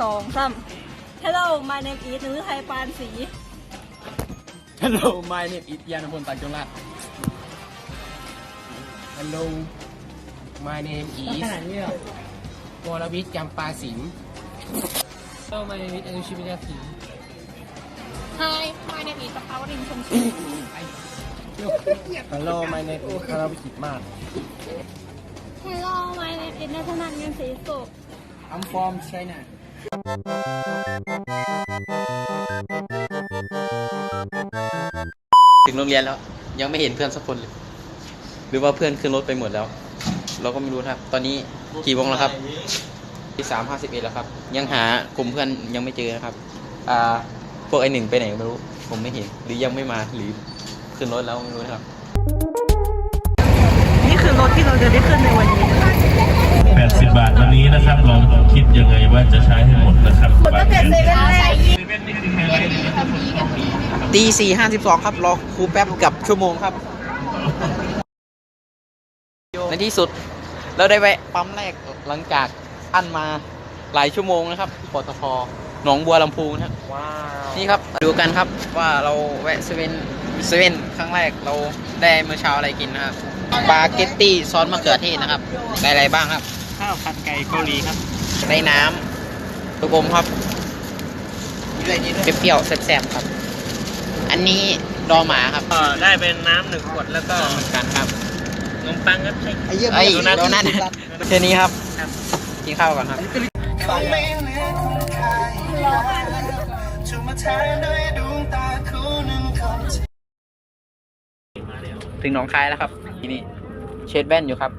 สองสาม Hello my name is หรือไทยปานสี Hello my name is ยานพลตังจงรัต Hello my name is วรวิทย์จำปาสิง Hello my name is อนุชิวิทยาสิง Hi my name is ปะเปาวรินชมชี Hello my name is คารวิจิตมาก Hello my name is นัทนันเงินศรีสุข I'm from China ถึงโรงเรียนแล้ว ยังไม่เห็นเพื่อนสักคนเลย หรือว่าเพื่อนขึ้นรถไปหมดแล้ว เราก็ไม่รู้นะครับ ตอนนี้กี่โมงแล้วครับที่สามห้าสิบเอ็ดแล้วครับ ยังหากลุ่มเพื่อนยังไม่เจอนะครับ อ่า พวกไอหนึ่งไปไหนไม่รู้ ผมไม่เห็น หรือยังไม่มา หรือขึ้นรถแล้วไม่รู้นะครับ นี่คือรถที่เราจะได้ขึ้นในวันนี้ 80 บาท วันนี้นะครับลองคิดยังไงว่าจะใช้ให้หมดนะครับหมดตั้งแต่เซเว่นเลยตีสี่ห้าสิบสองครับรอครูแป๊บกับชั่วโมงครับ ในที่สุดเราได้แวะปั๊มแรกหลังจากอันมาหลายชั่วโมงนะครับปตทหนองบัวลำพูนะครับนี่ครับดูกันครับว่าเราแวะเซเว่นเซเว่นครั้งแรกเราได้เมื่อเช้าอะไรกินนะครับสปาเกตตี้ซอสมะเขือเทศนะครับได้อะไรบ้างครับ ข้าวผัดไก่เกาหลีครับได้น้ำตุกลมครับเปรี้ยวๆแซ่บๆครับ อันนี้ดอหมาครับก็ได้เป็นน้ำหนึ่งขวดแล้วก็เหมือนกันครับขนมปังครับใช่ไอ้โดนัทแค่นี้ครับกินข้าวก่อนครับถึงหนองคายแล้วครับ ทีนี้เชดแว่นอยู่ครับ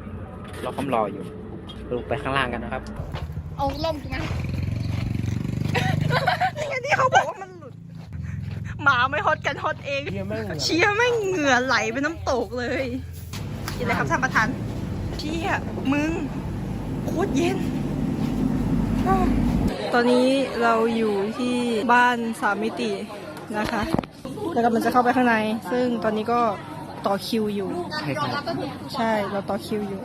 เราคำรออยู่ ลงไปข้างล่างกันนะครับ เอาล่มกูมานี่ที่เขาบอกว่ามันหลุด หมาไม่ฮอตกันฮอตเอง เชียร์ไม่งเหงื่อไหลเป็นน้ำตกเลยกินอะไรครับท่านประธานเชียมึงโคตรเย็น ตอนนี้เราอยู่ที่บ้านสามมิตินะคะ แล้วกำลังจะเข้าไปข้างใน ซึ่งตอนนี้ก็ต่อคิวอยู่ ใช่ครับใช่เราต่อคิวอยู่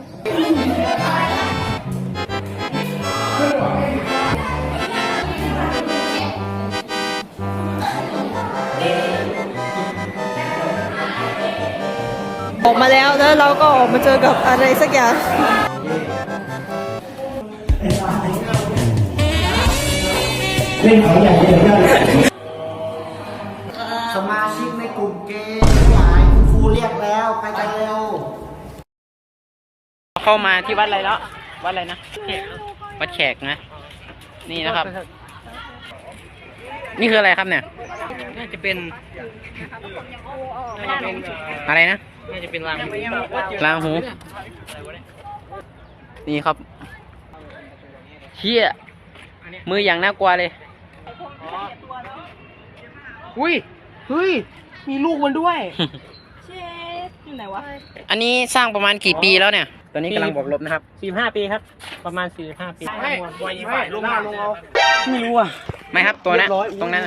ออกมาแล้ว แล้วเราก็ออกมาเจอกับอะไรสักอย่างสมาชิกในกลุ่มเกย์ทั้งหลายคุณครูเรียกแล้ว ไปกันเร็ว เข้ามาที่วัดอะไรแล้ว วัดอะไรนะ วัดแขกนะ นี่นะครับ นี่คืออะไรครับเนี่ยน่า จะเป็นน่าจะเป็นอะไรนะ น่าจะเป็นรังลางหู นี่ครับเชี่ยมืออย่างน่ากลัวเลย อุ้ยเฮ้ย มีลูกมันด้วยเชฟอยู่ไหนวะอันนี้สร้างประมาณกี่ปีแล้วเนี่ย ตอนนี้กำลังบวกลบนะครับสี่ห้าปีครับ ประมาณสี่ห้าปีไม่ไม่ลงมาลงเอาไม่รู้อะไม่ครับตัวนั้นตรงนั้น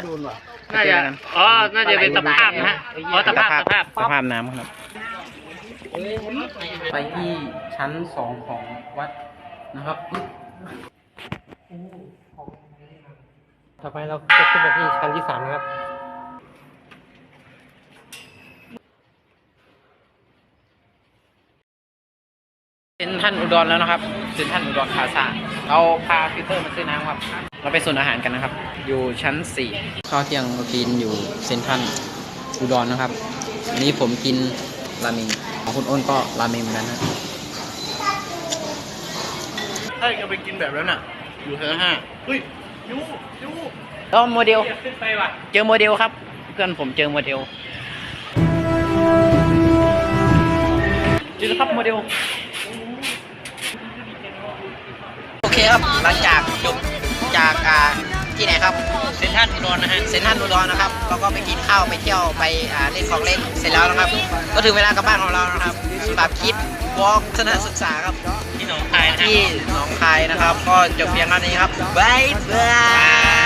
น่าจะอ๋อน่าจะเป็นสภาพนะฮะอ๋อสภาพสภาพสภาพน้ำครับ ไปที่ชั้นสองของวัดนะครับต่อไปเราจะขึ้นไปที่ชั้นที่สามนะครับ เป็นท่านอุดรแล้วนะครับเป็นท่านอุดรคาซาเราพาฟิลเตอร์มาซื้อน้ำครับ เราไปส่วนอาหารกันนะครับ อยู่ชั้นสี่ข้าวเที่ยงเรากินอยู่เซนทรันอุดรนะครับอันนี้ผมกินราเมงของคุณอ้นก็ราเมงเหมือนกันนะถ้าจะไปกินแบบนั้นอะ อยู่ชั้นห้าเฮ้ยยูยูแล้วโมเดลขึ้นไปว่ะเจอโมเดลครับ เพื่อนผมเจอโมเดลเจอแล้วครับโมเดล โอ เคครับหลังจากจบจากอ่าที่ไหนครับเซนทรันอุดรนะฮะเซนทรันอุดรนะครับเราก็ไปกินข้าวไปเที่ยวไปอ่าเล่นของเล่นเสร็จแล้วนะครับ ก็ถึงเวลากลับบ้านของเรานะครับสำหรับคลิปวอล์กสถานศึกษาครับที่หนองคายนะฮะที่หนองคายนะครับ ก็จบเพียงเท่านี้ครับบ๊ายบาย